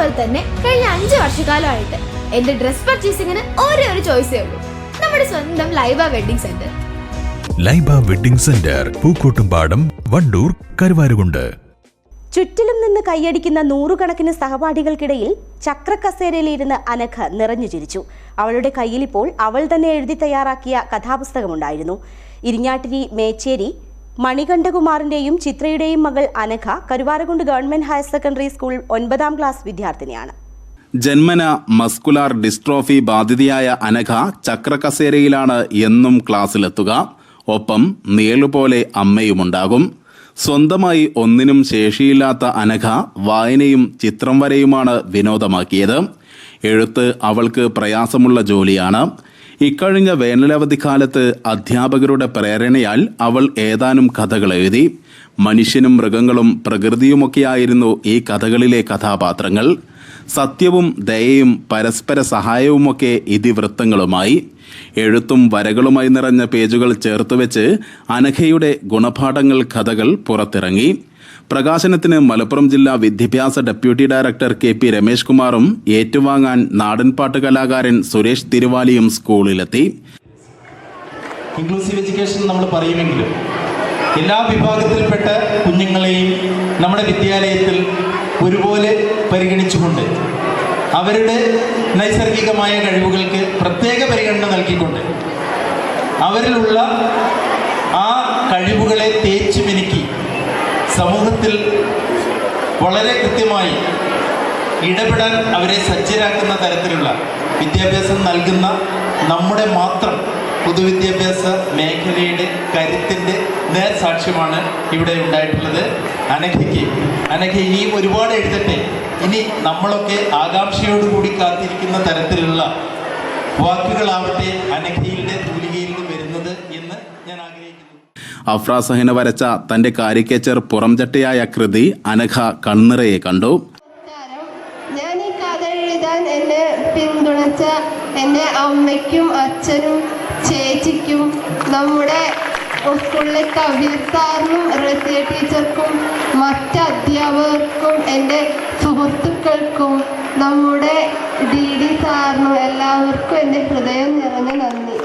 അതുപോലെ തന്നെ കഴിഞ്ഞ അഞ്ച് വർഷക്കാലമായിട്ട് എന്റെ ഡ്രസ് പർച്ചേസിങ്ങിന് ഒരേ ഒരു ചോയ്സേ ഉള്ളൂ. നമ്മുടെ സ്വന്തം Laiba wedding centre. Laiba wedding centre Pookkottumpadam Wandoor Karuvarakundu. ചുറ്റിലും നിന്ന് കൈയടിക്കുന്ന നൂറുകണക്കിന് സഹപാഠികൾക്കിടയിൽ ചക്രക്കസേരയിലിരുന്ന് അനഘ നിറഞ്ഞു ചിരിച്ചു. അവളുടെ കയ്യിൽ ഇപ്പോൾ അവൾ തന്നെ എഴുതി തയ്യാറാക്കിയ കഥാപുസ്തകമുണ്ടായിരുന്നു. ഇരിഞ്ഞാട്ടിരി മേച്ചേരി മണികണ്ഠകുമാറിന്റെയും ചിത്രയുടെയും മകൾ Anagha Karuvarakundu government higher secondary school ഒൻപതാം ക്ലാസ് വിദ്യാർത്ഥിനിയാണ്. ജന്മന മസ്കുലാർ ഡിസ്ട്രോഫി ബാധിതയായ അനഘ ചക്രകസേരയിലാണ് എന്നും ക്ലാസ്സിലെത്തുക. ഒപ്പം നീളുപോലെ അമ്മയുമുണ്ടാകും. സ്വന്തമായി ഒന്നിനും ശേഷിയില്ലാത്ത അനഘ വായനയും ചിത്രം വരയുമാണ് വിനോദമാക്കിയത്. എഴുത്ത് അവൾക്ക് പ്രയാസമുള്ള ജോലിയാണ്. ഇക്കഴിഞ്ഞ വേനലവധിക്കാലത്ത് അധ്യാപകരുടെ പ്രേരണയാൽ അവൾ ഏതാനും കഥകൾ എഴുതി. മനുഷ്യനും മൃഗങ്ങളും പ്രകൃതിയുമൊക്കെയായിരുന്നു ഈ കഥകളിലെ കഥാപാത്രങ്ങൾ. സത്യവും ദയയും പരസ്പര സഹായവുമൊക്കെ ഇതിവൃത്തങ്ങളുമായി. എഴുത്തും വരകളുമായി നിറഞ്ഞ പേജുകൾ ചേർത്ത് വെച്ച് അനഘയുടെ ഗുണപാഠങ്ങൾ കഥകൾ പുറത്തിറങ്ങി. പ്രകാശനത്തിന് മലപ്പുറം ജില്ലാ വിദ്യാഭ്യാസ deputy director K P Ramesh കുമാറും ഏറ്റുവാങ്ങാൻ നാടൻപാട്ട് കലാകാരൻ സുരേഷ് തിരുവാലിയും സ്കൂളിലെത്തി. ഇൻക്ലൂസീവ് എഡ്യൂക്കേഷൻ നമ്മൾ പറയുമെങ്കിലും എല്ലാ വിഭാഗത്തിൽപ്പെട്ട കുഞ്ഞുങ്ങളെയും നമ്മുടെ വിദ്യാലയത്തിൽ പരിഗണിച്ചുകൊണ്ട് അവരുടെ നൈസർഗികമായ കഴിവുകൾക്ക് പ്രത്യേക പരിഗണന നൽകിക്കൊണ്ട് അവരിലുള്ള ആ കഴിവുകളെ തേച്ചു മിനുക്കി സമൂഹത്തിൽ വളരെ കൃത്യമായി ഇടപെടാൻ അവരെ സജ്ജരാക്കുന്ന തരത്തിലുള്ള വിദ്യാഭ്യാസം നൽകുന്ന നമ്മുടെ മാത്രം പൊതുവിദ്യാഭ്യാസ മേഖലയുടെ കരുത്തിന്റെ നേർസാക്ഷ്യമാണ് ഇവിടെ ഉണ്ടായിട്ടുള്ളത്. അനഘയ്ക്ക് അനഘ ഇനിയും ഒരുപാട് എഴുതട്ടെ. ഇനി നമ്മളൊക്കെ ആകാംക്ഷയോടുകൂടി കാത്തിരിക്കുന്ന തരത്തിലുള്ള വാക്കുകളാവട്ടെ അനഘയുടെ തൂലികയിൽ നിന്ന് വരുന്നത് എന്ന് ഞാൻ ആഗ്രഹിക്കുന്നു. അഫ്രാസഹിന വരച്ച തന്റെ കാരിക്കേച്ചർ പുറംചട്ടയായ കൃതി അനഘ കണ്ണിറയെ കണ്ടു. ഞാൻ ഈ കഥ എഴുതാൻ എന്നെ പിന്തുണച്ച എന്റെ അമ്മയ്ക്കും അച്ഛനും ചേച്ചിക്കും നമ്മുടെ സ്കൂളിലെ കബീർ സാറിനും റസിയ ടീച്ചർക്കും മറ്റ് അധ്യാപകർക്കും എന്റെ സുഹൃത്തുക്കൾക്കും നമ്മുടെ ഡി ഡി സാറിനും എല്ലാവർക്കും എന്റെ ഹൃദയം നിറഞ്ഞ നന്ദി.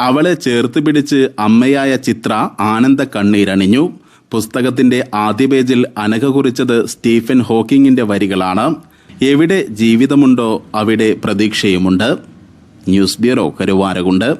അവളെ ചേർത്ത് പിടിച്ച് അമ്മയായ ചിത്ര ആനന്ദ കണ്ണീരണിഞ്ഞു. പുസ്തകത്തിന്റെ ആദ്യ പേജിൽ അനഘ കുറിച്ചത് സ്റ്റീഫൻ ഹോക്കിങ്ങിന്റെ വരികളാണ്. എവിടെ ജീവിതമുണ്ടോ അവിടെ പ്രതീക്ഷയുമുണ്ട്. News bureau Karuvarakundu.